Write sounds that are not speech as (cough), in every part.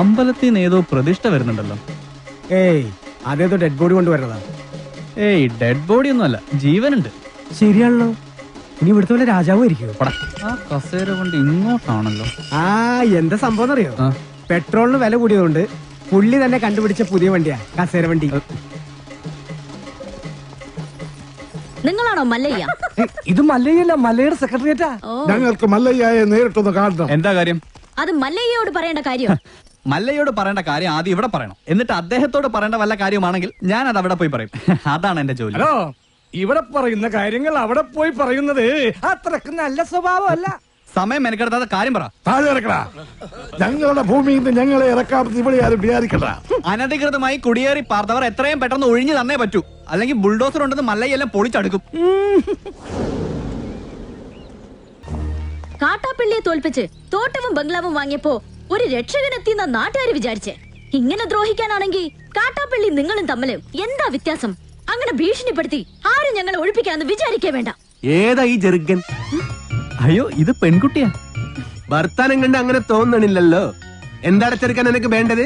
അമ്പലത്തിൽ നിന്ന് ഏതോ പ്രതിഷ്ഠ വരുന്നുണ്ടല്ലോ. ഏയ് അതേതോ ഡെഡ് ബോഡി കൊണ്ടുവരണതാ ഏയ് ഡെഡ് ബോഡി ഒന്നും അല്ല ജീവനുണ്ട്. ശരിയാണല്ലോ. ഇനി ഇവിടുത്തെ പോലെ രാജാവും ഇരിക്കുമോ. ആ കസേര കൊണ്ട് ഇങ്ങോട്ടാണല്ലോ. ആ എന്താ സംഭവം അറിയോ പെട്രോളിന് വില കൂടിയതുകൊണ്ട് പുള്ളി തന്നെ കണ്ടുപിടിച്ച പുതിയ വണ്ടിയാ കസേര വണ്ടി. നിങ്ങളാണോ മല്ലയ്യ? ഇത് മല്ലയ്യല്ല മല്ലയുടെ സെക്രട്ടേറിയറ്റാ ഞങ്ങൾക്ക് മല്ലയ്യായ നേരിട്ടൊന്ന് കാണണം. എന്താ കാര്യം? അത് മല്ലയ്യോട് പറയേണ്ട കാര്യം. മല്ലയോട് പറയേണ്ട കാര്യം ആദ്യം ഇവിടെ പറയണം. എന്നിട്ട് അദ്ദേഹത്തോട് പറയേണ്ട വല്ല കാര്യമാണെങ്കിൽ ഞാൻ അത് അവിടെ പോയി പറയും. (laughs) അതാണ് എന്റെ ജോലി. ഹലോ ഇവിടെ പറയുന്ന കാര്യങ്ങൾ അവിടെ പോയി പറയുന്നത് അത്രയ്ക്ക് നല്ല സ്വഭാവമല്ല. സമയം എനിക്കെടുത്താതെ കാര്യം പറ. താഴെ ഇറക്കടാ. ഞങ്ങളുടെ ഭൂമിയിൽ നിന്ന് ഞങ്ങളെ ഇറക്കാമെന്ന് ഇവിടെ ആരും അനധികൃതമായി കുടിയേറി പാർത്തവർ എത്രയും പെട്ടെന്ന് ഒഴിഞ്ഞു തന്നേ പറ്റൂ. അല്ലെങ്കിൽ ബുൾഡോസർ ഉണ്ടെന്ന് മല്ലയെല്ലാം പൊളിച്ചടുക്കും. കാട്ടാപ്പള്ളിയെ തോൽപ്പിച്ച് തോട്ടവും ബംഗ്ലാവും വാങ്ങിയപ്പോ ഒരു രക്ഷകനെത്തിയെന്ന നാട്ടുകാര് വിചാരിച്ചേ. ഇങ്ങനെ ദ്രോഹിക്കാനാണെങ്കിൽ കാട്ടാപ്പള്ളി നിങ്ങളും തമ്മിൽ എന്താ വ്യത്യാസം? അങ്ങനെ ഭീഷണിപ്പെടുത്തി ആരും ഞങ്ങളെ ഒഴിപ്പിക്കാന്ന് വിചാരിക്കേ വേണ്ട. ഏതാ ഈ ജെറുഗൻ അയ്യോ ഇത് പെൺകുട്ടിയാ. ഭർത്താനം കണ്ട് അങ്ങനെ തോന്നണില്ലല്ലോ. എന്താണ് ചെറുക്കാൻ എനിക്ക് വേണ്ടത്?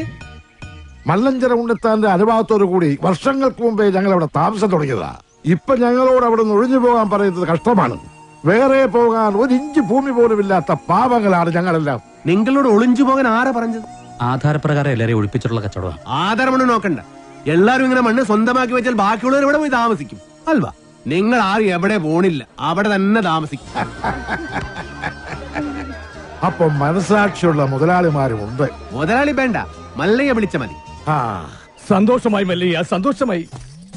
മല്ലഞ്ചര ഉണ്ണിത്താന്റെ അനുഭവത്തോടു കൂടി വർഷങ്ങൾക്ക് മുമ്പേ ഞങ്ങൾ അവിടെ താമസം തുടങ്ങിയതാ. ഇപ്പൊ ഞങ്ങളോട് അവിടെ നിന്ന് ഒഴിഞ്ഞു പോകാൻ പറയുന്നത് കഷ്ടമാണ്. വേറെ പോകാൻ ഒരു ഇഞ്ച് ഭൂമി പോലും ഇല്ലാത്ത പാപങ്ങളാണ് ഞങ്ങളെല്ലാം. നിങ്ങളോട് ഒളിഞ്ചു പോകാൻ ആരാ പറഞ്ഞത്? ആധാരപ്രകാരം എല്ലാരെയും ഒഴിപ്പിച്ചിട്ടുള്ള കച്ചവടം ആധാരമണ്ണ് നോക്കണ്ട. എല്ലാരും ഇങ്ങനെ മണ്ണ് സ്വന്തമാക്കി വെച്ചാൽ ബാക്കിയുള്ളവർ ഇവിടെ പോയി താമസിക്കും. അൽവാ നിങ്ങൾ ആരും എവിടെ പോണില്ല അവിടെ തന്നെ താമസിക്കും. (laughs) അപ്പൊ മനസാക്ഷിയുള്ള മുതലാളിമാരും ഉണ്ട്. മുതലാളി വേണ്ട മല്ലയെ വിളിച്ച മതി. ആ സന്തോഷമായി മല്ലയ്യ സന്തോഷമായി.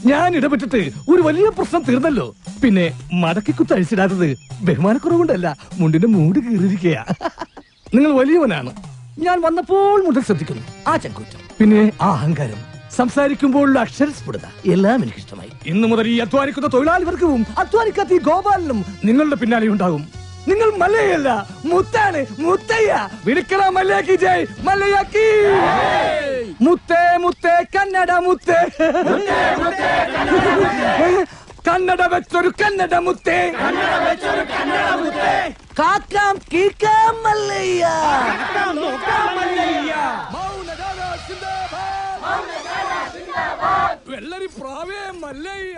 ഞാൻ ഇടപെട്ടിട്ട് ഒരു വലിയ പ്രശ്നം തീർന്നല്ലോ. പിന്നെ മടക്കി കുത്തഴിച്ചിടാത്തത് ബഹുമാനക്കുറവുകൊണ്ടല്ല മുണ്ടിന്റെ മൂട് കീറിയിരിക്കയാ. (laughs) നിങ്ങൾ വലിയവനാണ്. ഞാൻ വന്നപ്പോൾ മുതൽ ശ്രദ്ധിക്കുന്നു. ആ ചങ്കൂറ്റം. പിന്നെ ആ അഹങ്കാരം. സംസാരിക്കുമ്പോഴുള്ള അക്ഷരസ്ഫുടത. എല്ലാം എനിക്ക് ഇഷ്ടമായി ഇന്നു മുതൽ ഈ അധ്വാനിക്കുന്ന തൊഴിലാളി വർഗവും അധ്വാനിക്കാത്ത ഈ ഗോപാലനും നിങ്ങളുടെ പിന്നാലെ ഉണ്ടാകും. നിങ്ങൾ മല്ലയല്ല മുത്താണ്. മുത്തയ്യ. വിളിക്കണ മല്ലയാക്കി ജയ്. മല്ലയാക്കി മുത്തേ മുത്തേ കന്നഡ മുത്തേ. കന്നഡ വെച്ചൊരു കന്നഡ മുത്തേ. കാക്കാം കീക്കാം മല്ലയ്യ വെള്ളരി പ്രാവേ മല്ലയ്യ.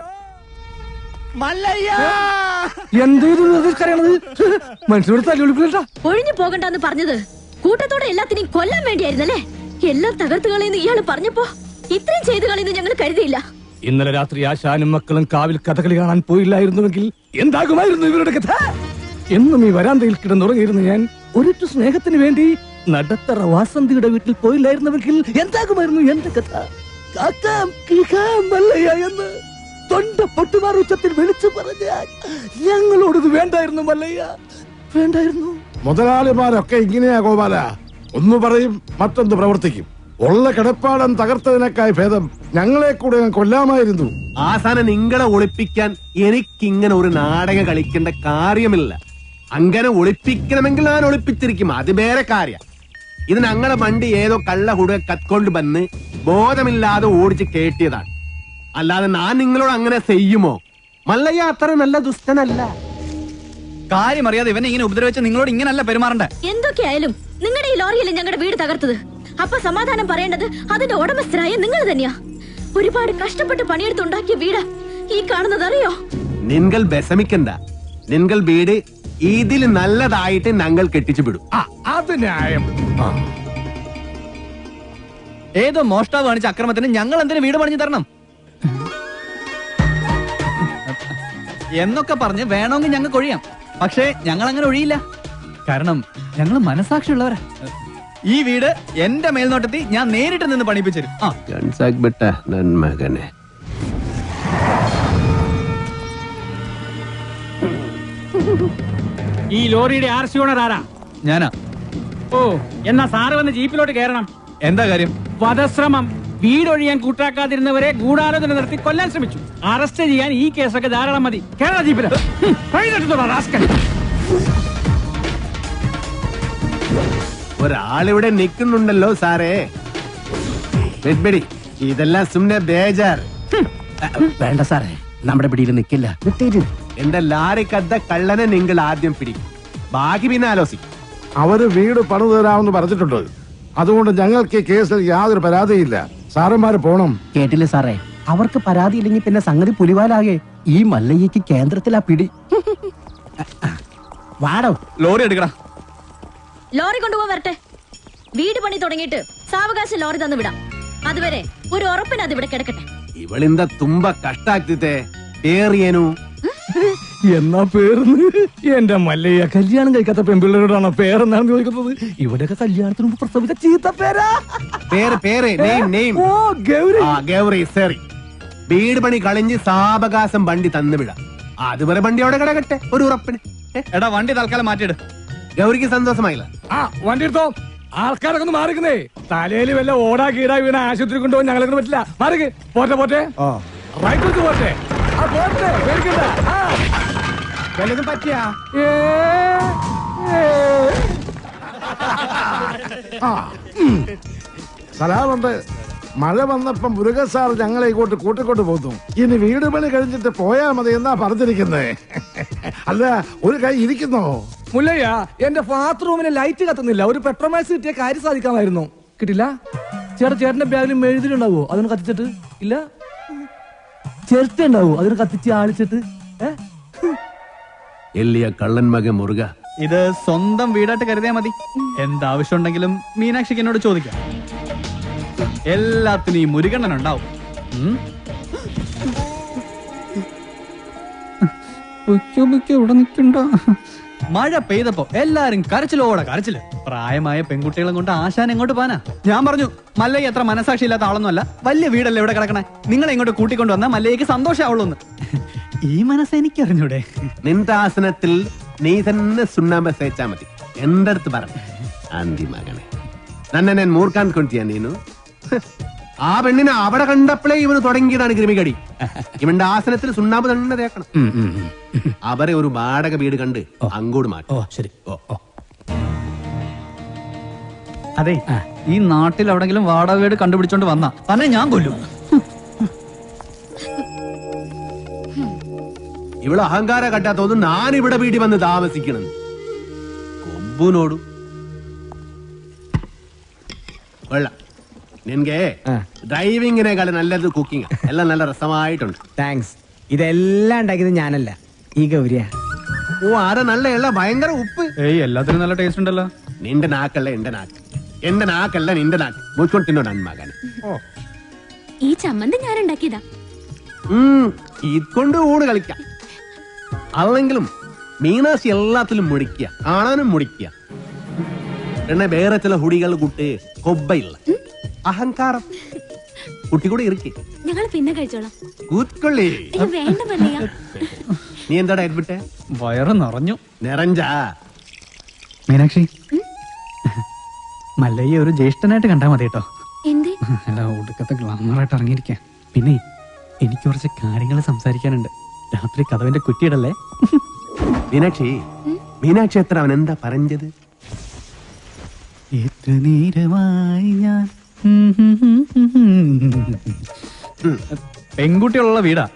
മനുഷ്യരോട് തല്ലുവിളിക്കണ്ട ഒഴിഞ്ഞു പോകണ്ടെന്ന് പറഞ്ഞത് കൂട്ടത്തോടെ എല്ലാത്തിനെയും കൊല്ലാൻ വേണ്ടിയായിരുന്നല്ലേ? എല്ലാം തകർത്തു കളയുന്നു ഇയാൾ പറഞ്ഞപ്പോ ഇത്രയും ചെയ്തു കളയുന്നു ഞങ്ങൾ കരുതിയില്ല. ഇന്നലെ രാത്രി ആശാനും മക്കളും കാവിൽ കഥകളി കാണാൻ പോയില്ലായിരുന്നുവെങ്കിൽ എന്താകുമായിരുന്നു ഇവരുടെ കഥ? എന്നും ഈ വരാന്തയിൽ കിടന്നുറങ്ങിയിരുന്നു ഞാൻ ഒരിറ്റു സ്നേഹത്തിന് വേണ്ടി നടത്തറ വാസന്തിയുടെ വീട്ടിൽ പോയില്ലായിരുന്നുവെങ്കിൽ എന്താകുമായിരുന്നു എന്റെ കഥ? കാക്കാം എന്ന് തൊണ്ട പൊട്ടുമാർ ഉച്ചത്തിൽ വിളിച്ചു പറഞ്ഞ ഞങ്ങളോടത് വേണ്ടായിരുന്നു മല്ലയ്യ. വേണ്ടായിരുന്നു. മുതലാളിമാരൊക്കെ ഇങ്ങനെയാ ഗോപാല. ഒന്ന് പറയും മറ്റൊന്ന് പ്രവർത്തിക്കും. ഉള്ള കിടപ്പാടം തകർത്തതിനേക്കായ ഭേദം ഞങ്ങളെ കൂടെ കൊല്ലാമായിരുന്നു. ആസാനം നിങ്ങളെ ഒളിപ്പിക്കാൻ എനിക്കിങ്ങനെ ഒരു നാടകം കളിക്കേണ്ട കാര്യമില്ല. അങ്ങനെ ഒളിപ്പിക്കണമെങ്കിൽ ഞാൻ ഒളിപ്പിച്ചിരിക്കും. അത് വേറെ കാര്യ. ഇത് ഞങ്ങളെ വണ്ടി ഏതോ കള്ള ഹുട കത്കൊണ്ട് വന്ന് ബോധമില്ലാതെ ഓടിച്ച് കേട്ടിയതാണ്. അല്ലാതെ ഞാൻ നിങ്ങളോട് അങ്ങനെ ചെയ്യുമോ? മല്ലയ്യ അത്ര നല്ല ദുഷ്ടനല്ല. കാര്യം അറിയാതെ ഇവനെ ഇങ്ങനെ ഉപദ്രവിച്ച് നിങ്ങളോട് ഇങ്ങനല്ല പെരുമാറണ്ട? എന്തൊക്കെയായാലും നിങ്ങളുടെ ഈ ലോറിയല്ലേ ഞങ്ങളുടെ വീട് തകർത്തത്? അപ്പൊ സമാധാനം പറയേണ്ടത് അതിന്റെ ഉടമസ്ഥരായ നിങ്ങൾ തന്നെയാ. ഒരുപാട് കഷ്ടപ്പെട്ട് പണിയെടുത്തുണ്ടാക്കിയ വീട്. ഈ കാണുന്നത് അറിയോ? നിങ്ങൾ വിഷമിക്കണ്ട. നിങ്ങൾ വീട് ഇതിൽ നല്ലതായിട്ട് ഞങ്ങൾ കെട്ടിച്ചു വിടും. ആ, അത് ന്യായം. ഏതോ മോഷ്ടാവ് കാണിച്ച അക്രമത്തിന് ഞങ്ങൾ എന്തിനു വീട് പണിഞ്ഞു തരണം? എന്നൊക്കെ പറഞ്ഞ് വേണമെങ്കിൽ ഞങ്ങൾക്ക് ഒഴിയാം. പക്ഷേ ഞങ്ങൾ അങ്ങനെ ഒഴിയില്ല. കാരണം ഞങ്ങൾ മനസാക്ഷിയുള്ളവരാ ഈ വീട് എന്റെ മേൽനോട്ടത്തിൽ ഞാൻ നേരിട്ട് നിന്ന് പണിപ്പിച്ചു ആ. ബെട്ട നന്മകനെ ഈ ലോറിയുടെ ആർ സി ഓണർ ആരാ? ഞാനാ. ഓ എന്നാ സാറ് വന്ന് ജീപ്പിലോട്ട് കയറണം. എന്താ കാര്യം? വധശ്രമം വീടൊഴിയാൻ കൂട്ടാക്കാതിരുന്നവരെ ഗൂഢാലോചന നടത്തി കൊല്ലാൻ ശ്രമിച്ചു. അറസ്റ്റ് ചെയ്യാൻ ഈ കേസൊക്കെ ധാരാളം മതി. കേരള ജീപ്പിൽ. ഒരാളിവിടെ നിൽക്കുന്നുണ്ടല്ലോ സാറേ. വെഡ്ബെടി ഇതെല്ലാം സുമ്നെ ബേജാർ. വേണ്ട സാറേ നമ്മുടെ പിടിയിൽ നിൽക്കില്ല. എന്റെ ലാറിക്കത്ത കള്ളനെ നിങ്ങൾ ആദ്യം പിടിക്കും. ബാക്കി പിന്നെ ആലോചിക്കും അവർ വീട് പണു തരാമെന്ന് പറഞ്ഞിട്ടുണ്ട്. അതുകൊണ്ട് ഞങ്ങൾക്ക് കേസിൽ യാതൊരു പരാതിയില്ല. സാറന്മാര് പോണം. കേട്ടില്ല സാറേ? അവർക്ക് പരാതി ഇല്ലെങ്കിൽ പിന്നെ സംഗതി പുലിവാലാകെ. ഈ മല്ലയ്യക്ക് കേന്ദ്രത്തിലാ പിടി. (laughs) വാടോ. ലോറി എടുക്കടാ. ലോറി കൊണ്ടുപോ വരട്ടെ. വീട് പണി തുടങ്ങിയിട്ട് സാവകാശം ലോറി തന്നു വിടാം. അതുവരെ ഒരു ഉറപ്പിന് കിടക്കട്ടെ. ഇവളിന്ത തുമ്പ കഷ്ടാക്കിത്തേ. ഏറിയനു എന്നാ പേർന്ന്? എന്റെ മല്ലയ്യ കല്യാണം കഴിക്കാത്ത പെൺപിള്ളേരോടാണോ പേരെന്നാണ് ചോദിക്കുന്നത്? ഇവിടെയൊക്കെ കല്യാണത്തിന് മുമ്പ് പ്രസവിച്ച ചീത്ത പേരാ. പേര് പേര് നെയിം നെയിം ഓ ഗൗരി. ആ ഗൗറി സറി വീട് പണി കളിഞ്ഞ് സാവകാശം വണ്ടി തന്നു വിട. അതുവരെ വണ്ടി അവിടെ കിടക്കട്ടെ ഒരു ഉറപ്പിന്. എടാ വണ്ടി തൽക്കാലം മാറ്റിയിട്. ഗൗരിക്ക് സന്തോഷമായില്ല. ആ വണ്ടി എടുത്തോ. ആൾക്കാരൊക്കെ ഒന്ന് മാറിക്കുന്നേ. തലയിൽ വല്ല ഓടാ കീടാ വീണ ആശുപത്രി കൊണ്ടുപോകാൻ ഞങ്ങളെ പറ്റില്ല. മാറിക്ക്. പോട്ടെ പോട്ടെ. റൈറ്റ് പോട്ടെ. വല്ലതും പറ്റിയാ. സലാമുണ്ട് മഴ വന്നപ്പോ മുരുകൻ സാർ ഞങ്ങളെ ഇങ്ങോട്ട് കൂട്ടിക്കൊണ്ട് പോന്നു. ഇനി വീട് പണി കഴിഞ്ഞിട്ട് പോയാൽ മതി എന്നാ പറഞ്ഞിരിക്കുന്നേ. അല്ല ഒരു കൈ ഇരിക്കുന്നോ? മുല്ലയ്യ എന്റെ ബാത്റൂമിന് ലൈറ്റ് കത്തുന്നില്ല. ഒരു പെട്രോമാക്സ് കിട്ടിയ കാര്യം സാധിക്കാമായിരുന്നു. കിട്ടില്ല? ചേട്ടാ ചേട്ടന്റെ ബാഗിൽ മെഴുതിലുണ്ടാവോ അതൊന്ന് കത്തിച്ചിട്ട്. ഇല്ല? ചിരട്ട ഉണ്ടാവോ അതിന് കത്തിച്ച് ആളിച്ചിട്ട് എല്ലിയ കള്ളൻ മകൻ മുറുക. ഇത് സ്വന്തം വീടായിട്ട് കരുതിയാ മതി. എന്താവശ്യം ഉണ്ടെങ്കിലും മീനാക്ഷിക്ക് എന്നോട് ചോദിക്കാം. എല്ലാത്തിനും ഈ മുരുകണ്ണൻ ഉണ്ടാവും. ഉം? പൊയ്ക്കോ, പൊയ്ക്കോ, ഇവിടെ നിൽക്കണ്ട. മഴ പെയ്തപ്പോ എല്ലാരും കരച്ചിലോടെ കരച്ചിൽ. പ്രായമായ പെൺകുട്ടികളും കൊണ്ട് ആശാൻ എങ്ങോട്ട് പോനാ ഞാൻ പറഞ്ഞു മല്ലയ്യ എത്ര മനസാക്ഷി ഇല്ലാത്ത ആളൊന്നുമല്ല. വലിയ വീടല്ലേ ഇവിടെ കിടക്കണേ? നിങ്ങളെ ഇങ്ങോട്ട് കൂട്ടിക്കൊണ്ട് വന്നാൽ മല്ലയ്ക്ക് സന്തോഷമാവുള്ളൂ ഈ മനസ്സ് എനിക്കറിഞ്ഞൂടെ? നിന്റെ ആസനത്തിൽ നീ തന്നെ സുണ്ണാമ്പ സേച്ചാ മതി. എന്റെ അടുത്ത് പറഞ്ഞു മകനെ. നന്നെ ഞാൻ മൂർക്കാൻ കൊണ്ടിയാ നീനു. ആ പെണ്ണിനെ അവിടെ കണ്ടപ്പോഴേ ഇവന് തുടങ്ങിയതാണ് കൃമികടി. ഇവന്റെ ആസനത്തിൽ സുണ്ണാമ്പ് തന്നെ തേക്കണം. അവരെ ഒരു വാടക വീട് കണ്ട് അങ്ങോട്ട് മാറ്റി. ഓ ശരി. ഓ. ഓ. അതെ ഈ നാട്ടിൽ എവിടെങ്കിലും വാടക വീട് കണ്ടുപിടിച്ചോണ്ട് വന്ന തന്നെ ഞാൻ കൊല്ലും. ഇവിടെ അഹങ്കാര കട്ടാത്തൊന്നും ഞാൻ ഇവിടെ വീട്ടിൽ വന്ന് താമസിക്കണം. കൊമ്പുനോടും. വെള്ളം. നിനಗೆ ഡ്രൈവിങ്ങിനേക്കാളും നല്ലത് കുക്കിംഗ് എല്ലാം നല്ല രസമായിട്ടുണ്ട്. താങ്ക്സ് ഇതെല്ലാം ഉണ്ടാക്കിയത് ഞാനല്ല. ഈ ഗൗരിയ. ഓ ആരെ നല്ല എള്ള ഭയങ്കര ഉപ്പ്. ഏയ് എല്ലാത്തിനും നല്ല ടേസ്റ്റ് ഉണ്ടല്ലോ. നിന്റെ നാക്കല്ല എന്റെ നാക്ക്. എന്റെ നാക്കല്ല നിന്റെ നാക്ക്. മുച്ചോട്ട് തിന്നോ ഈ ചമ്മന്തി ഞാൻ ഉണ്ടാക്കിയതാ. ഇതുകൊണ്ട് ഊണ് കളിക്കാം. അല്ലെങ്കിലും മീനാസി എല്ലാത്തിലും മുടിക്കുക കാണാനും മുടിക്കുക. പിന്നെ വേറെ ചില ഹുടികൾ കൂട്ട് കൊബ്ബയില്ല അഹങ്കാരം. കുട്ടി കൂടെ ഇരിക്കേ. ഞങ്ങൾ പിന്നെ കഴിച്ചോളാം. കൂത്തൊള്ളി വേണ്ട മല്ലയ്യ നീ എന്താടാ എഡ്വിട്ടെ വയറ് നിറഞ്ഞു. നിറഞ്ചാ. മീനാക്ഷി. മല്ലയ്യ ഒരു ജ്യേഷ്ഠനായിട്ട് കണ്ടാ മതി കേട്ടോ. എന്തേ? അല്ല ഒടുക്കത്തെ ഗ്ലാമറായിട്ട് ഇറങ്ങിയിരിക്കാം. പിന്നെ എനിക്ക് കുറച്ച് കാര്യങ്ങൾ സംസാരിക്കാനുണ്ട്. രാത്രി കഥവിന്റെ കുറ്റിയിടല്ലേ? മീനാക്ഷി മീനാക്ഷി എത്ര അവൻ എന്താ പറഞ്ഞത്? എത്ര നേരമായി ഞാൻ പെൺകുട്ടികളുള്ള വീടാ.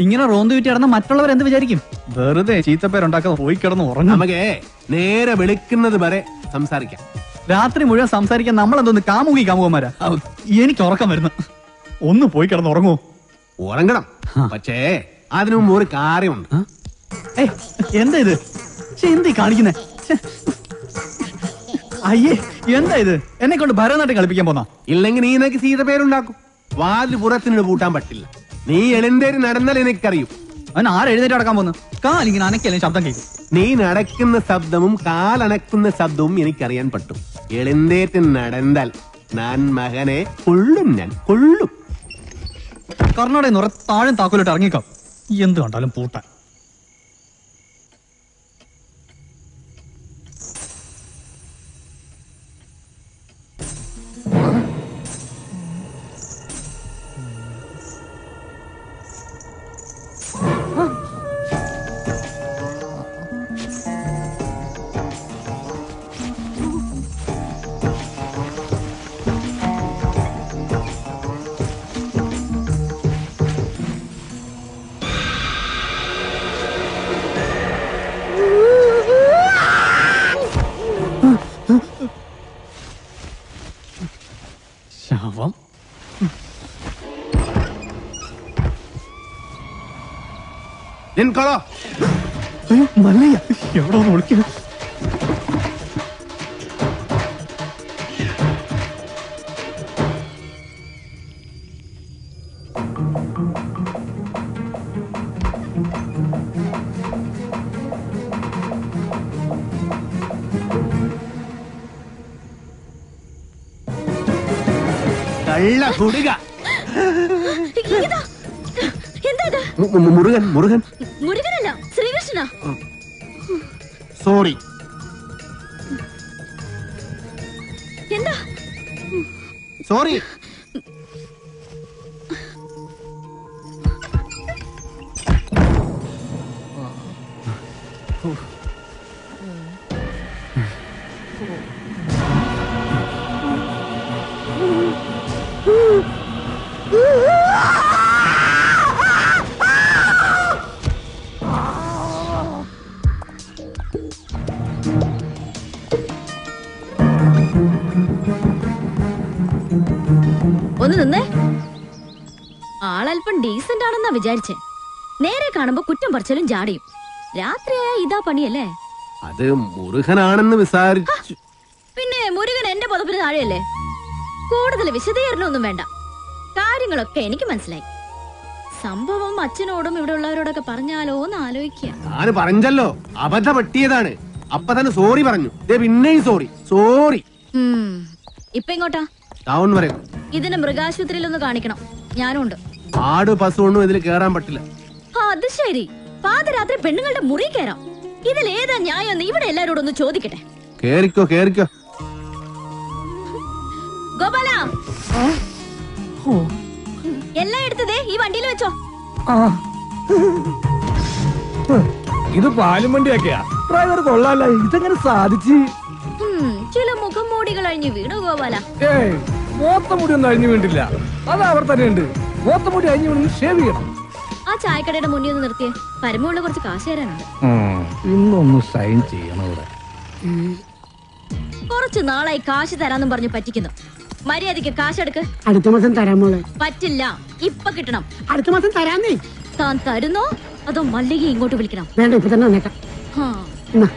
ഇങ്ങനെ റോന്ത് വിറ്റി കിടന്ന മറ്റുള്ളവർ എന്ത് വിചാരിക്കും? വെറുതെ ചീത്തപ്പേരുണ്ടാക്കാതെ പോയി കിടന്ന് ഉറങ്ങും. നമുക്ക് നേരെ വെളുക്കുന്നത് വരെ സംസാരിക്കാം. രാത്രി മുഴുവൻ സംസാരിക്കാൻ നമ്മൾ എന്തോന്ന് കാമുകി കാമുകന്മാരാ? എനിക്ക് ഉറക്കം വരുന്നു. ഒന്ന് പോയി കിടന്ന് ഉറങ്ങുമോ ഉറങ്ങണം. പക്ഷേ അതിനു മുമ്പ് ഒരു കാര്യമുണ്ട്. എന്താ ഇത്? എന്തി കാണിക്കുന്നേ. അയ്യേ എന്താ ഇത്? എന്നെ കൊണ്ട് ഭരതനാട്യം കളിപ്പിക്കാൻ പോന്നാ? ഇല്ലെങ്കിൽ നീ നിനക്ക് സീത പേരുണ്ടാക്കും. വാതിൽ പുറത്തിന് പൂട്ടാൻ പറ്റില്ല. നീ എഴുന്നേര് നടന്നാൽ എനിക്കറിയും. അവൻ ആരെഴുന്നേറ്റ് അടക്കാൻ പോന്നു? കാലിങ്ങനെ അനക്കല്ലേ ശബ്ദം കേൾക്കും. നീ നടക്കുന്ന ശബ്ദവും കാലണക്കുന്ന ശബ്ദവും എനിക്കറിയാൻ പറ്റും. എളിന്തേറ്റ് നടന്നാൽ ഞാൻ മകനെ കൊള്ളും ഞാൻ കൊള്ളും. കർണാടക നിറ താഴും താക്കോലിട്ട് ഇറങ്ങിക്കാം. എന്ത് കണ്ടാലും പൂട്ടാൻ. നിൻകൊളോ അയ്യോ, മല്ലയ്യ എവിടെ ഒന്ന് വിളിക്കുന്നു കള്ള കുടുക മുരുകൻ മുരുകൻ. മുരുകനല്ല ശ്രീകൃഷ്ണ സോറി എന്താ? സോറി ഒന്ന് നിന്നേ ആളല്പം ഡീസന്റ് ആണെന്നാ വിചാരിച്ചേ. നേരെ കാണുമ്പോ കുറ്റം പറിച്ചാലും ജാടിയും. രാത്രിയായ ഇതാ പണിയല്ലേ? അത് മുരുകനാണെന്ന് വിസാരിച്ചു. പിന്നെ മുരുകൻ എന്റെ പുതപ്പിന് താഴെയല്ലേ? കൂടുതൽ വിശദീകരണമൊന്നും വേണ്ട. കാര്യങ്ങളൊക്കെ എനിക്ക് മനസ്സിലായി. സംഭവം അച്ഛനോടും ഇവിടെ ഉള്ളവരോടൊക്കെ പറഞ്ഞാലോ എന്ന് ആലോചിക്കുക ഞാൻ പറഞ്ഞല്ലോ. അബദ്ധ പറ്റിയതാണ് അപ്പൊ തന്നെ സോറി പറഞ്ഞു. പിന്നെയും സോറി സോറി. ഇപ്പൊ ഇങ്ങോട്ടാ ടൗൺ വരെ. ഇതിന് മൃഗാശുപത്രിയിൽ ഒന്ന് കാണിക്കണം. ഞാനുണ്ട്. ആട് പശു ഒന്നും ഇതിൽ കേറാൻ പറ്റില്ല. ആ, അത് ശരി. പാതിരാത്രി പെണ്ണുങ്ങളുടെ മുറി കയറാം ഇതിൽ ഏതാ ന്യായം ഇവിടെ എല്ലാരോടും ഒന്ന് ചോദിക്കട്ടെ. കേറിക്കോ കേറിക്കോ. ഗോപാല. എല്ലാം എടുത്തതേ ഈ വണ്ടിയിൽ വെച്ചോ. ഇത് പാലും വണ്ടിയാക്കിയാ. ഡ്രൈവർ കൊള്ളാല്ല ഇതെങ്ങനെ സാധിച്ച്? ചില മുഖംമൂടികൾ അഴിഞ്ഞു വീണു ഗോപാല. ഏയ് മോത്തമുടി ഒന്നും അഴിഞ്ഞു വീണ്ടില്ല അത് അവർ തന്നെ ഉണ്ട് മോത്തമുടി അഴിഞ്ഞു വീണ് ഷേവ് ചെയ്യണം. ആ ചായക്കടയുടെ മുന്നിൽ ഒന്ന് നിർത്തിയേ. പരമുള്ള കുറച്ച് കാശ് തരാനുണ്ട്. ഇന്നൊന്ന് സൈൻ ചെയ്യണം ഇവിടെ. കുറച്ച് നാളായി കാശ് തരാന്നും പറഞ്ഞു പറ്റിക്കുന്നു. മര്യാദയ്ക്ക് കാശെടുക്ക് അടുത്ത മാസം തരാൻ പറ്റില്ല. ഇപ്പൊ കിട്ടണം. അടുത്ത മാസം തരാന്നേ. താൻ തരുന്നോ? അതോ മല്ലിക ഇങ്ങോട്ട് വിളിക്കണം? വേണ്ട ഇപ്പൊ തന്നെ വന്നേക്കാം. ആ എന്നാ.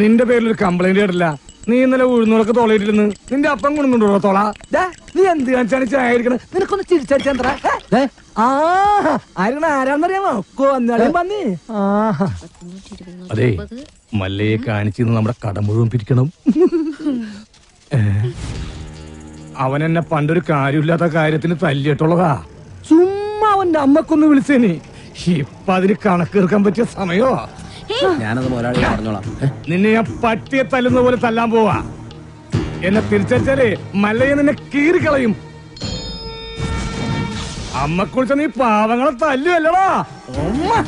നിന്റെ പേരിൽ ഒരു കംപ്ലൈന്റ് കേട്ടില്ല. നീ ഇന്നലെ ഉഴുന്നോളൊക്കെ തോളയിട്ടിരുന്ന് നിന്റെ അപ്പം കൊണ്ടുണ്ടോ തോള? നീ എന്ത് കാണിച്ചാണ് ചായക്കണത് നിനക്കൊന്ന് ചിരിച്ചടിച്ചാ ആ ആരാണ് ആരാന്നറിയാമോ? കൊന്നാലും പന്നി അതെ മല്ലയെ കാണിച്ചിരുന്ന് നമ്മുടെ കട മുഴുവൻ പിരിക്കണം. അവൻ എന്നെ പണ്ടൊരു കാര്യമില്ലാത്ത കാര്യത്തിന് തല്ലിയിട്ടുള്ളതാ. ചുമ്മാ അവന്റെ അമ്മക്കൊന്ന് വിളിച്ചേനി. ഇപ്പൊ അതിന് കണക്കെടുക്കാൻ പറ്റിയ സമയോ ഞാനത് മുതലാളി പറഞ്ഞോളാം. നിന്നെ ഞാൻ പട്ടിയെ തല്ലുന്ന പോലെ തല്ലാൻ പോവാ. എന്നെ തിരിച്ചേ മല്ലയെ നിന്നെ കീറിക്കളയും. അമ്മ കുളിച്ച നീ പാവങ്ങളെ തല്ലുവല്ലടാ. ഉമ്മ.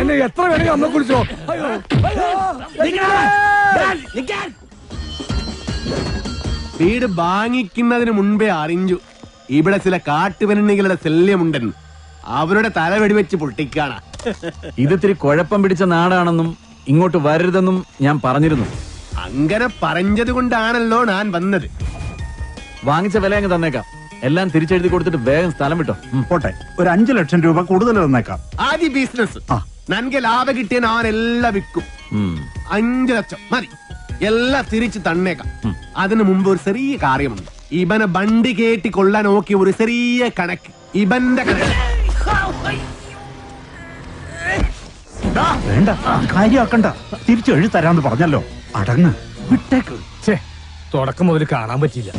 എന്നെ എത്ര വേണമെങ്കിൽ അമ്മ കുളിച്ചോ. വീട് വാങ്ങിക്കുന്നതിന് മുൻപേ അറിഞ്ഞു. ഇവിടെ ചില കാട്ടുപെണ്ണികളുടെ ശല്യമുണ്ടെന്ന്. അവരുടെ തല വെടിവെച്ച് പൊട്ടിക്കാണ. ഇതിത്തിരി കുഴപ്പം പിടിച്ച നാടാണെന്നും ഇങ്ങോട്ട് വരരുതെന്നും ഞാൻ പറഞ്ഞിരുന്നു. അങ്ങനെ പറഞ്ഞത് കൊണ്ടാണല്ലോ ഞാൻ വന്നത്. വാങ്ങിച്ച വില അങ്ങ് തന്നേക്കാം. എല്ലാം തിരിച്ചെഴുതി കൊടുത്തിട്ട് വേഗം സ്ഥലം വിട്ടോ. പോട്ടെ. ഒരു അഞ്ചു ലക്ഷം രൂപ കൂടുതൽ തന്നേക്കാം. ആദ്യ ബിസിനസ്. നൻകെ ലാഭം കിട്ടിയ ഞാൻ എല്ലാം വിൽക്കും. അഞ്ചു ലക്ഷം. മതി. എല്ലാം തിരിച്ചു തന്നേക്കാം. അതിനു മുമ്പ് ഒരു ചെറിയ കാര്യമുണ്ട്. ഇവനെ ബണ്ടി കേട്ടി കൊള്ളാൻ നോക്കിയ ഒരു ചെറിയ കണക്ക്. ഇവന്റെ കണക്ക്. വേണ്ട. കാര്യമാക്കണ്ട. തിരിച്ചു എഴുതി തരാന്ന് പറഞ്ഞല്ലോ. അടങ്ങ്. വിട്ടേക്ക് തുടക്കം മുതൽ കാണാൻ പറ്റിയില്ല.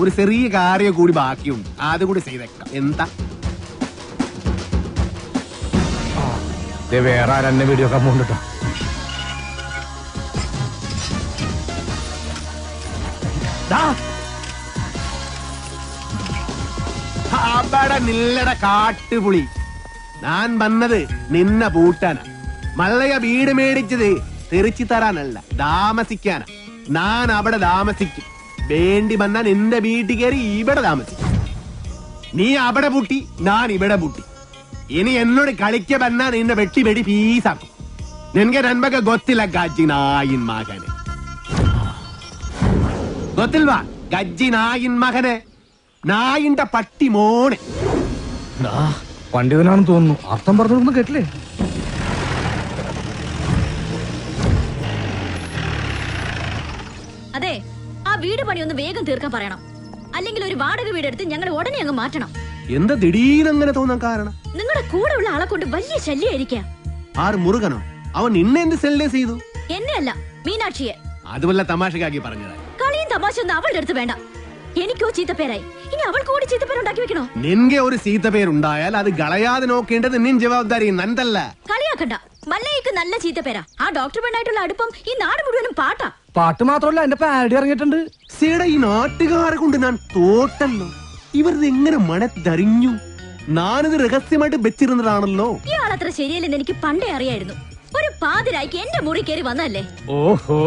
ഒരു ചെറിയ കാര്യം കൂടി ബാക്കിയുണ്ട്. അത് കൂടി ചെയ്തേക്കാം. എന്താ? വേറെ ആരെന്നെ വീഡിയോ ഒക്കെ പോകണ്ടോ അവിടെ നില്ലട കാട്ടുപുളി. ഞാൻ വന്നത് നിന്ന പൂട്ടാനാ. മല്ലയ വീട് മേടിച്ചത് തെറിച്ചു തരാനല്ല താമസിക്കാനാ. ഞാൻ അവിടെ താമസിക്കും. വേണ്ടി വന്നാൽ എന്റെ വീട്ടിൽ കയറി ഇവിടെ താമസിക്കും നീ അവിടെ പൂട്ടി ഞാൻ ഇവിടെ പൂട്ടി ഇനി എന്നോട് കളിക്ക ಬಂದ ನಿನ್ನ വെട്ടി വെടി പീസാക്കും ನಿನ್ಗೆ ನನ್ ಬಗ್ಗೆ ಗೊತ್ತಿಲ್ಲ ಗಜ್ಜಿ ನಾಯಿನ್ ಮಗನೆ ಗೊತ್ತಿಲ್ವಾ ಗಜ್ಜಿ ನಾಯಿನ್ ಮಗನೆ നായിന്റെ പട്ടി മോനെ പണ്ഡിതനാണെന്ന് തോന്നുന്നു അർത്ഥം പറഞ്ഞൊന്നും കേട്ടില്ലേ ആ വീട് പണി ഒന്ന് വേഗം തീർക്കാൻ പറയണം. അല്ലെങ്കിൽ ഒരു വാടക വീടെടുത്ത് ഞങ്ങൾ ഉടനെ അങ്ങ് മാറ്റണം. എന്താ ദിടീരങ്ങനെ തോന്നാൻ കാരണം? നിങ്ങളുടെ കൂടെ ഉള്ള ആളെ കൊണ്ട് വലിയ ശല്യായിരിക്കാം ആർ മുറുകനോ? അവൻ നിന്നെ എന്ത് സെല്ലേ ചെയ്തു? എന്നെയല്ല മീനാക്ഷിയെ. അതുപോലെ തമാശക്കാക്കി പറഞ്ഞതാ കളിയും തമാശ ഒന്നും അവളുടെ അടുത്ത് വേണ്ട. എനിക്കോ ചീത്തപ്പേരായി. ഇനി അവൾ കൂടി ചീത്തപ്പേരുണ്ടാക്കി വെക്കണോ? നിന്റെ ഒരു സീത്ത പേരുണ്ടായാൽ അത് കളയാതെ നോക്കേണ്ടത് നിൻ ജവാബ്ദാരി നന്ദല്ല കളിയാക്കണ്ട. മല്ലയ്ക്ക് നല്ല ചീത്തപ്പേരാ ആ ഡോക്ടർ പെണ്ണായിട്ടുള്ള അടുപ്പം ഈ നാട് മുഴുവനും പാട്ടാ. പാട്ട് മാത്രമല്ല എന്റെ പാരഡി ഇറങ്ങിയിട്ടുണ്ട്? സീട ഈ നാട്ടുകാരെ കൊണ്ട് ഞാൻ തോട്ടല്ലോ. ഇവർ എങ്ങനെ മണത്തറിഞ്ഞു ഞാനിത് രഹസ്യമായിട്ട് വെച്ചിരുന്നതാണല്ലോ. ഇയാളത്ര ശരിയല്ലെന്ന് എനിക്ക് പണ്ടേ അറിയായിരുന്നു. ഒരു പാതിരായിക്ക് എന്റെ മുറി കയറി വന്നല്ലേ ഓഹോ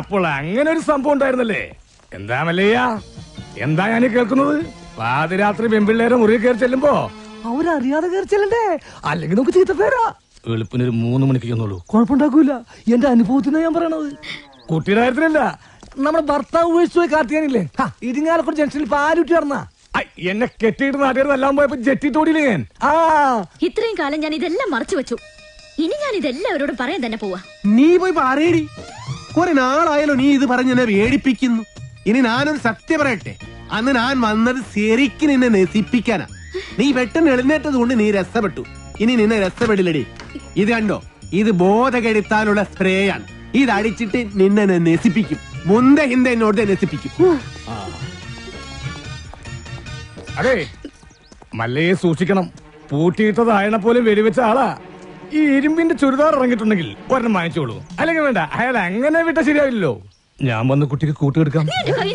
അപ്പോൾ അങ്ങനെ ഒരു സംഭവം ഉണ്ടായിരുന്നല്ലേ? എന്താ മല്ലയ്യ? എന്താ ഞാൻ കേൾക്കുന്നത്? പാതിരാത്രി പെൺപിള്ളേരെ മുറി കയറി ചെല്ലുമ്പോ അവരറിയാതെ കയറി ചെല്ലണ്ടേ? അല്ലെങ്കിൽ നമുക്ക് ചീത്ത പേരാ. വെളുപ്പിന് ഒരു മൂന്ന് മണിക്ക് ചെന്നുള്ളൂ കുഴപ്പമുണ്ടാക്കൂല. എന്റെ അനുഭവത്തിൽ ഞാൻ പറയണത്. കുട്ടിയുടെ കാര്യത്തിലല്ല. നമ്മുടെ ഭർത്താവ് ഉപയോഗിച്ചു പോയി കാർത്തിയാനില്ലേ ഇരിങ്ങാലക്കുടി ജംഗ്ഷനിൽ പാലുറ്റി നടന്ന. എന്നെ കെട്ടിയിട്ട് നാട്ടുകാർ എല്ലാം പോയപ്പോ ജെറ്റിട്ടോടിയില്ലേ ഞാൻ? ആ. ഇത്രയും കാലം ഞാൻ ഇതെല്ലാം മറച്ചു വെച്ചു. ഇനി ഞാൻ ഇതെല്ലാവരോടും പറയാൻ തന്നെ പോവാ. നീ പോയി പറയടി കുറെ നാളായാലോ നീ ഇത് പറഞ്ഞ് എന്നെ വേടിപ്പിക്കുന്നു ഇനി ഞാനൊരു സത്യം പറയട്ടെ. അന്ന് ഞാൻ വന്നത് ശരിക്കും നിന്നെ നശിപ്പിക്കാനാ. നീ പെട്ടെന്ന് എഴുന്നേറ്റത് കൊണ്ട് നീ രസപ്പെട്ടു ഇനി നിന്നെ രസപ്പെടില്ലടി ഇത് കണ്ടോ? ഇത് ബോധകെടുത്താനുള്ള സ്പ്രേ ആണ് ഇത് അടിച്ചിട്ട് നിന്നെ ഞാൻ നശിപ്പിക്കും. മുന്ത ഹിന്ദ എന്നോട് നശിപ്പിക്കും. അതെ മല്ലയെ സൂക്ഷിക്കണം. പൂട്ടിയിട്ടത് അയണ പോലും വെടിവെച്ച ആളാ. ഈ ഇരുമ്പിന്റെ ചുരിദാർ ഇറങ്ങിയിട്ടുണ്ടെങ്കിൽ ഒരെണ്ണം വാങ്ങിച്ചോളൂ. അല്ലെങ്കിൽ വേണ്ട അയാൾ അങ്ങനെ വിട്ട ശരിയാവില്ലല്ലോ. ഞാൻ വന്ന് കുട്ടിക്ക്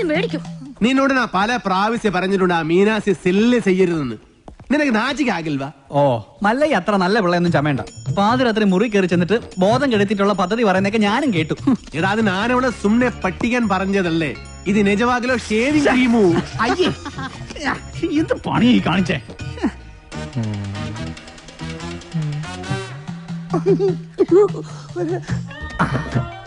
മേടിക്കും. നിന്നോട് ഞാൻ പല പ്രാവശ്യം പറഞ്ഞിട്ടുണ്ട് ആ മീനാസി സെല്ല് ചെയ്യരുതെന്ന്. നിനക്ക് നാച്ചിക്കാകിൽവാ ഓ. മല്ലയ്യ അത്ര നല്ല പിള്ളയൊന്നും ചമയണ്ട. പാതിരാത്രി മുറി കയറി ചെന്നിട്ട് ബോധം കെടുത്തിട്ടുള്ള പദ്ധതി പറയുന്നൊക്കെ ഞാനും കേട്ടു. ഏതാ എടാ അത് ഞാനവിടെ സുമ്നെ പട്ടിക്കാൻ പറഞ്ഞതല്ലേ? ഇത് നിജവാകിലോ ഷേവിംഗ് ക്രീമോ? അയ്യേ. എന്ത് പണി കാണിച്ചേ? ആ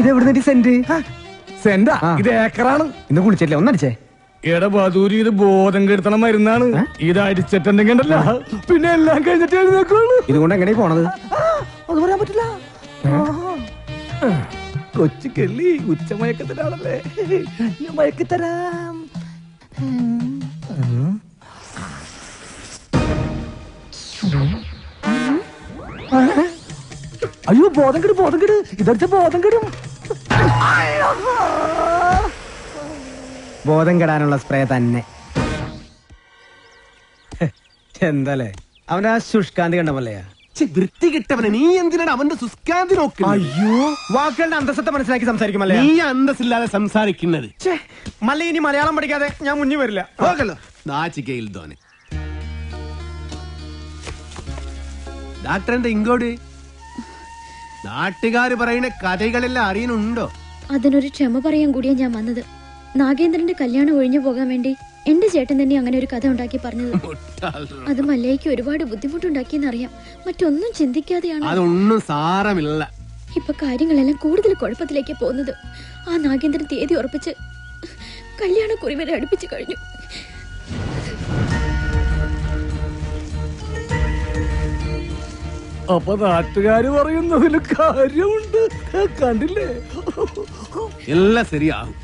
ഇത് എവിടെ സെന്റ്? സെന്റാ? ഇത് ഏക്കറാണ്. ഇന്ന് കുളിച്ചില്ലേ? ഒന്നടിച്ചേ എടാ ബദൂരി ഇത് ബോധം കെടുത്തണം മരുന്നാണ്. ഇത് അടിച്ചിട്ടുണ്ടെങ്കിൽ ഉണ്ടല്ലോ പിന്നെ എല്ലാം കഴിഞ്ഞിട്ട് എഴുന്നേക്കുള്ളൂ ഇതുകൊണ്ട് എങ്ങനെ പോണത്? അത് പറയാൻ പറ്റില്ല. കൊച്ചു കെള്ളി ഉച്ച മയക്കത്തിലാണല്ലേ ഞാൻ മയക്കിത്തരാം. അയ്യോ ബോധം കെടും ബോധം കെട്. ഇതടിച്ച ബോധം കെടും. ബോധം കെടാനുള്ള സ്പ്രേ തന്നെ. എന്താലേ അവൻ ആ ശുഷ്കാന്തി കണ്ടമല്ലയാ വൃത്തി കിട്ടവനെ നീ എന്തിനാണ് അവന്റെ സുസ്കാന്തി നോക്കുന്നത്? അയ്യോ. വാക്കുകളുടെ അന്തസ്സത്തെ മനസ്സിലാക്കി സംസാരിക്കുമല്ലേ? നീ അന്തസ്സില്ലാതെ സംസാരിക്കുന്നത്. മല്ല ഇനി മലയാളം പഠിക്കാതെ ഞാൻ മുന്നിൽ വരില്ല. ഓക്കല്ലോ നാച്ചിക്കയിൽ ധോനെ. ഡാക്ടർ എന്താ ഇങ്ങോട്ട്? നാട്ടുകാര് പറയുന്ന കഥകളെല്ലാം അറിയുന്നുണ്ടോ? അതിനൊരു ക്ഷമ പറയാൻ കൂടിയാ ഞാൻ വന്നത്. നാഗേന്ദ്രന്റെ കല്യാണം ഒഴിഞ്ഞു പോകാൻ വേണ്ടി എന്റെ ചേട്ടൻ തന്നെ അങ്ങനെ ഒരു കഥ ഉണ്ടാക്കി പറഞ്ഞത്. അത് മല്ലയ്ക്ക് ഒരുപാട് ബുദ്ധിമുട്ടുണ്ടാക്കിയെന്നറിയാം മറ്റൊന്നും ചിന്തിക്കാതെയാണ് അതൊന്നും സാരമില്ല. ഇപ്പൊ കാര്യങ്ങളെല്ലാം കൂടുതൽ കുഴപ്പത്തിലേക്ക് പോകുന്നത്. ആ നാഗേന്ദ്രൻ തീയതി ഉറപ്പിച്ച് കല്യാണക്കുറി വരെ അടുപ്പിച്ചു കഴിഞ്ഞു. അപ്പൊ നാട്ടുകാര് പറയുന്നതിൽ കാര്യമുണ്ട്. കണ്ടില്ലേ? എല്ലാം ശരിയാകും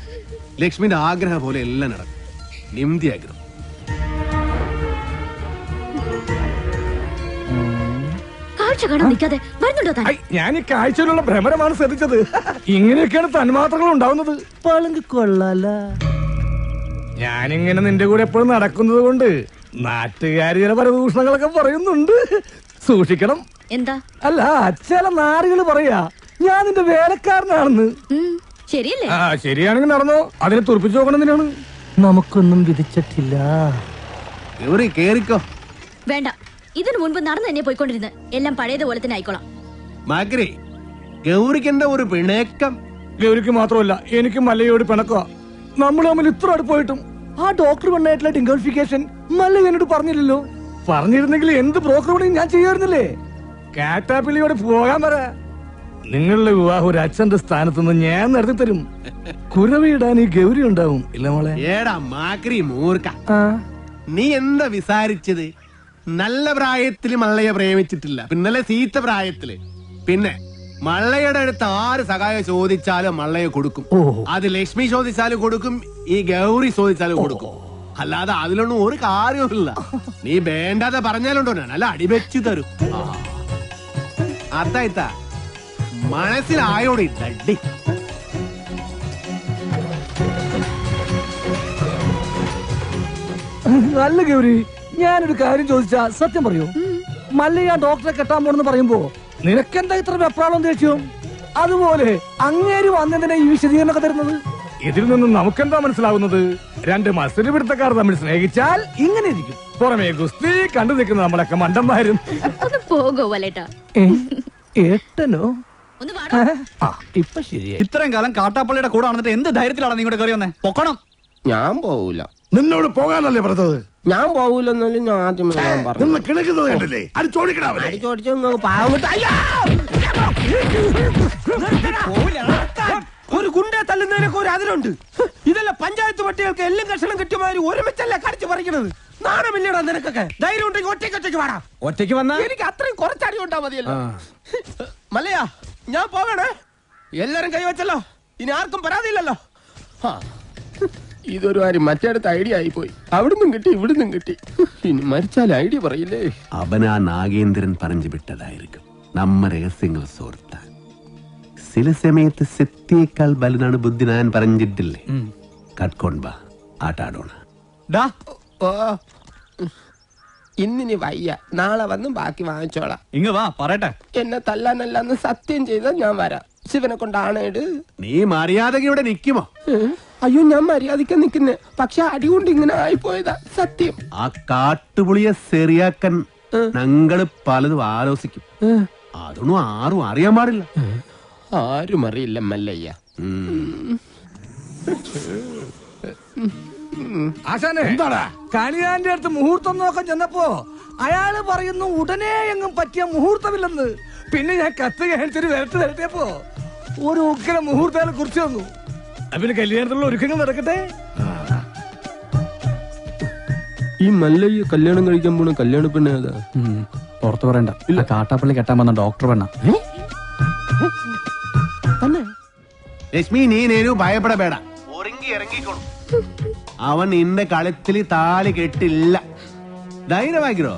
ലക്ഷ്മിന്റെ ആഗ്രഹം പോലെ എല്ലാം നടക്കും. നിമിതി ആഗ്രഹം. ഞാൻ ഈ കാഴ്ചയിലുള്ള ഭ്രമരമാണ് ശ്രദ്ധിച്ചത്. ഇങ്ങനെയൊക്കെയാണ് തന്മാത്രകൾ ഉണ്ടാവുന്നത്. പളുങ്ക് കൊള്ളാല. ഞാനിങ്ങനെ നിന്റെ കൂടെ എപ്പോഴും നടക്കുന്നത് കൊണ്ട് നാട്ടുകാർ ചില പരദൂഷണങ്ങളൊക്കെ പറയുന്നുണ്ട്. സൂക്ഷിക്കണം. എന്താ? അല്ല ചില നാറുകൾ പറയാ. ഞാൻ നിന്റെ വേലക്കാരനാണെന്ന്. ശരിയല്ലേ? ആ ശരിയാണെങ്കിൽ നടന്നോ. അതിനെ തുറപ്പിച്ചു നോക്കണം നമുക്കൊന്നും വിധിച്ചിട്ടില്ല. കേറിക്കോ. വേണ്ട. ഇതിനു മുൻപ് നടന്നു തന്നെ പോയിക്കൊണ്ടിരുന്ന്. എല്ലാം പഴയതുപോലെ തന്നെ ആയിക്കോളാം. മകരെ ഗൗരിക്ക് എന്താ ഒരു പിണക്കം? ഗൗരിക്ക് മാത്രമല്ല എനിക്ക് മല്ലയോട് പിണക്കുക. നമ്മൾ തമ്മിൽ ഇത്ര അടുപ്പായിട്ടും ആ ഡോക്ടർ പെണ്ണായിട്ടുള്ള ഡിംഗോളിഫിക്കേഷൻ മല്ല എന്നോട് പറഞ്ഞില്ലല്ലോ. പറഞ്ഞിരുന്നെങ്കിൽ എന്ത് ബ്രോക്കർ പണിയും ഞാൻ ചെയ്യാറുന്നില്ലേ കാറ്റാപ്പിള്ളിയോട് പോകാൻ പറ. നിങ്ങളുടെ വിവാഹം ഒരു അച്ഛന്റെ സ്ഥാനത്ത് നിന്ന് ഞാൻ നടത്തി തരും. കുരവിടാൻ ഈ ഗൗരി ഉണ്ടാവും ഇല്ല മോളെ? ഏടാ മാക്രി മൂർക്ക നീ എന്താ വിസാരിച്ചത്? നല്ല പ്രായത്തിൽ മള്ളയെ പ്രേമിച്ചിട്ടില്ല. പിന്നല്ലേ സീത്ത പ്രായത്തിൽ. പിന്നെ മള്ളയുടെ അടുത്ത് ആര് സഹായം ചോദിച്ചാലും മള്ളയെ കൊടുക്കും. അത് ലക്ഷ്മി ചോദിച്ചാലും കൊടുക്കും ഈ ഗൗരി ചോദിച്ചാലും കൊടുക്കും. അല്ലാതെ അതിലൊന്നും ഒരു കാര്യമില്ല നീ വേണ്ടാതെ പറഞ്ഞാലുണ്ടോ ഞാൻ? നല്ല അടിവെച്ചു തരും. അതായിത്താ മനസ്സിലായോടി തട്ടി നല്ല ഗൗരി ഞാനൊരു കാര്യം ചോദിച്ചാ സത്യം പറയൂ. മല്ലയ്യ ഡോക്ടറെ കെട്ടാൻ പോണെന്ന് പറയുമ്പോ നിനക്കെന്താ ഇത്ര വെപ്രാളം ദേഷ്യം? അതുപോലെ അങ്ങേര് വന്നതിനെ ഈ വിശദീകരണമൊക്കെ തരുന്നത്? ഇതിൽ നിന്നും നമുക്കെന്താ മനസ്സിലാവുന്നത് രണ്ട് മത്സര പിടുത്തക്കാർ തമ്മിൽ സ്നേഹിച്ചാൽ ഇങ്ങനെ ഇരിക്കും പുറമേ ഗുസ്തി കണ്ടു നിൽക്കുന്ന നമ്മളൊക്കെ മണ്ടന്മാരും ഒന്ന് പോകോ വലേട്ടാ ഏട്ടനോ ഒന്ന് വാടാ ആ ഇപ്പൊ ശരിയായി ഇത്രയും കാലം കാട്ടാപ്പള്ളിയുടെ കൂടെ നടന്നിട്ട് എന്ത് ധൈര്യത്തിലാണ് നീ ഇങ്ങോട്ട് കയറി വന്നേ പൊക്കണം ഞാൻ പോവൂല നിന്നോട് പോകാനല്ലേ പറഞ്ഞത് ഞാൻ പോവൂലെന്നല്ലേ ഞാൻ ആദ്യമേ ഞാൻ പറഞ്ഞു നിന്ന് കിണക്കുന്നത് കണ്ടില്ലേ അത് അടിച്ചോടിച്ച് പാവം കിട്ടാ- അയ്യോ! ഒരു ഗുണ്ട തല്ലുന്നതിനൊക്കെ ഒരു അതിലുണ്ട് ഇതല്ല പഞ്ചായത്ത് പട്ടികൾക്ക് എല്ലാം കഷണം കിട്ടിയമാതിരി ഒരുമിച്ചല്ല കടിച്ചു പറിക്കണത്? നാണമില്ലടാ നിനക്കൊക്കെ. ധൈര്യം ഉണ്ടെങ്കിൽ ഒറ്റയ്ക്ക് ഒറ്റയ്ക്ക് വാടാ. ഒറ്റയ്ക്ക് വന്നാ? എനിക്ക് അത്രയും കുറച്ചടി ഉണ്ടാ മതിയല്ലോ മല്ലയാ ഞാൻ പോകണേ എല്ലാരും കൈവച്ചല്ലോ ഇനി ആർക്കും പരാതിയില്ലല്ലോ. ഇതൊരു കാര്യം മറ്റേടത്ത് ഐഡിയ ആയി പോയി അവിടുന്നും കിട്ടി ഇവിടുന്നും കിട്ടി. ഇനി മരിച്ചാൽ ഐഡിയ പറയില്ലേ? അവനാ നാഗേന്ദ്രൻ പറഞ്ഞു വിട്ടതായിരിക്കും. നമ്മ രഹസ്യങ്ങൾ സോർത്താൻ. ചില സമയത്ത് സെത്തിയേക്കാൾ ബലനാണ് ബുദ്ധി ഞാൻ പറഞ്ഞിട്ടില്ലേ? കട്ട്കൊണ്ട ആട്ടാടോണ. ഇന്നിനി വയ്യ. നാളെ വന്ന് ബാക്കി വാങ്ങിച്ചോളാം. ഇങ്ങ് വാ പറയട്ടെ. എന്നെ തല്ലാനല്ല സത്യം ചെയ്താൽ ഞാൻ വരാം. ശിവനെ കൊണ്ടാണേട് നീ മര്യാദയ്ക്ക് ഇവിടെ നിക്കുമോ അയ്യോ ഞാൻ മര്യാദയ്ക്ക് നിക്കുന്നേ. പക്ഷെ അടി കൊണ്ട് ഇങ്ങനെ ആയിപ്പോയതാ സത്യം. ആ കാട്ടുപുളിയെ ശരിയാക്കാൻ ഞങ്ങൾ പലതും ആലോചിക്കും അതൊന്നും ആരും അറിയാൻ പാടില്ല. ആരും അറിയില്ല മല്ലയ്യ. ആശാനെ എന്താടാ? കണിയാന്റെ അടുത്ത് മുഹൂർത്തം നോക്കാൻ ചെന്നപ്പോ അയാൾ പറയുന്നു ഉടനെ എങ്ങും പറ്റിയ മുഹൂർത്തമില്ലെന്ന്. പിന്നെ ഞാൻ കത്ത് കാണിച്ചൊരു വരട്ട് തരട്ടിയപ്പോ ഒരു ഉഗ്ര മുഹൂർത്തങ്ങളെ കുറിച്ച് തന്നു അതിന് കല്യാണത്തിലുള്ള ഒരുക്കങ്ങൾ നടക്കട്ടെ? ഈ മല്ലയ്യ കല്യാണം കഴിക്കാൻ പോണ കല്യാണ പെണ്ണ ഏതാ? പുറത്തു പറയണ്ട. ഇല്ല. കാട്ടാപ്പള്ളി കെട്ടാൻ വന്ന ഡോക്ടർ പെണ്ണ. ലക്ഷ്മി നീ നേരു ഭയപ്പെടಬೇಡ ഒരുങ്ങി ഇറങ്ങിക്കോളും അവൻ നിന്റെ കളത്തിൽ താലി കെട്ടില്ല. ധൈര്യമാക്കിരോ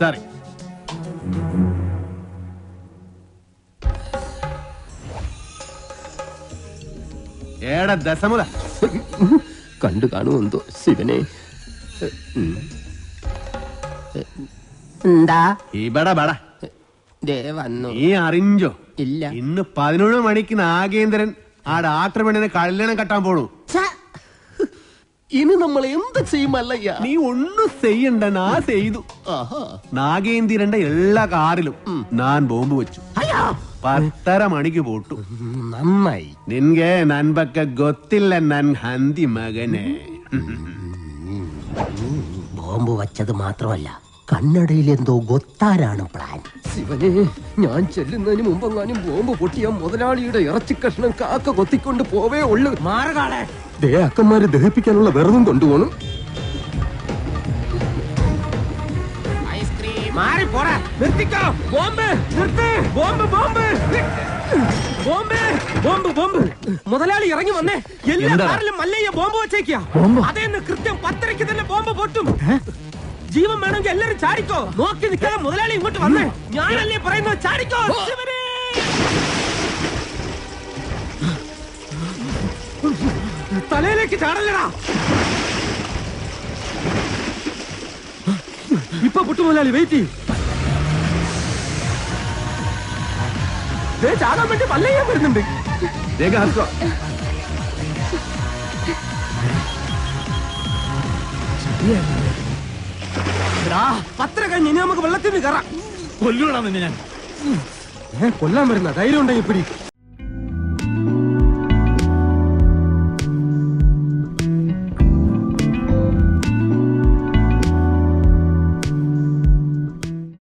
സാറി ഏടാ ദശമുല കണ്ടു കാണുമെന്തോ ശിവനെ? എന്താ? ഇവിടെ ബട ദേ വന്നു. നീ അറിഞ്ചോ. ഇല്ല ഇന്ന് പതിനൊന്ന് മണിക്ക് നാഗേന്ദ്രൻ ആ ഡാക്ടർ പെണ്ണിനെ കല്യാണം കെട്ടാൻ പോണു ഇനി നമ്മൾ എന്ത് ചെയ്യുമല്ലയ്യ നീ ഒന്നും ചെയ്യണ്ട നാ ചെയ്തു നാഗേന്ദ്രന്റെ എല്ലാ കാറിലും ഞാൻ ബോംബ് വെച്ചു പത്തര മണിക്ക് പോട്ടു നന്നായി നിൻകെ നൻപക്ക ഗൊത്തില്ല നൻ ഹന്തി മകനെ ബോംബ് വച്ചത് മാത്രമല്ല കണ്ണടയിൽ എന്തോ ഗൊത്താരാണ് പ്ലാൻ? ശിവനെ ഞാൻ ചെല്ലുന്നതിന് മുമ്പെങ്ങാനും ബോംബ് പൊട്ടിയ മുതലാളിയുടെ ഇറച്ചി കഷ്ണം കാക്ക കൊത്തിക്കൊണ്ട് പോവേ ഉള്ളു. മാറുകാളെ. ദേ അക്കന്മാരെ ദഹിപ്പിക്കാനുള്ള വെറുതും കൊണ്ടുപോകണം മാറി പോടാ. നിർത്തിക്കോ. ബോംബ്. നിർത്ത്. Bomb bomb. Bomb bomb bomb. മുതലാളി ഇറങ്ങി വന്നേ. എല്ലാ കാറിലും മല്ലയ്യ ബോംബ് വെച്ചേക്കാ അതേന്ന് കൃത്യം പത്തരയ്ക്ക് തന്നെ ബോംബ് പൊട്ടും. ജീവൻ വേണമെങ്കിൽ എല്ലാരും ചാടിക്കോ. നോക്കി നിൽക്കാതെ മുതലാളി ഇങ്ങോട്ട് വന്നേ. ഞാനല്ലേ പറയുന്നത്? ചാടിക്കോ ശിവനേ! തലയിലേക്ക് ചാടല്ലടാ. ഇപ്പൊ പുട്ടു മുതലാളി വെയിറ്റ് ചെയ്യും. ചാടാൻ വേണ്ടി പല്ലയ്യാൻ വരുന്നുണ്ട്. ಬೇಗ എടാ പത്ര കഴിഞ്ഞ് ഇനി നമുക്ക് വെള്ളത്തിൽ നിന്ന് കയറാം. കൊല്ലൂടാ നിന്നെ ഞാൻ. കൊല്ലാൻ വരുന്ന ധൈര്യം ഉണ്ടെങ്കിൽ പിടി.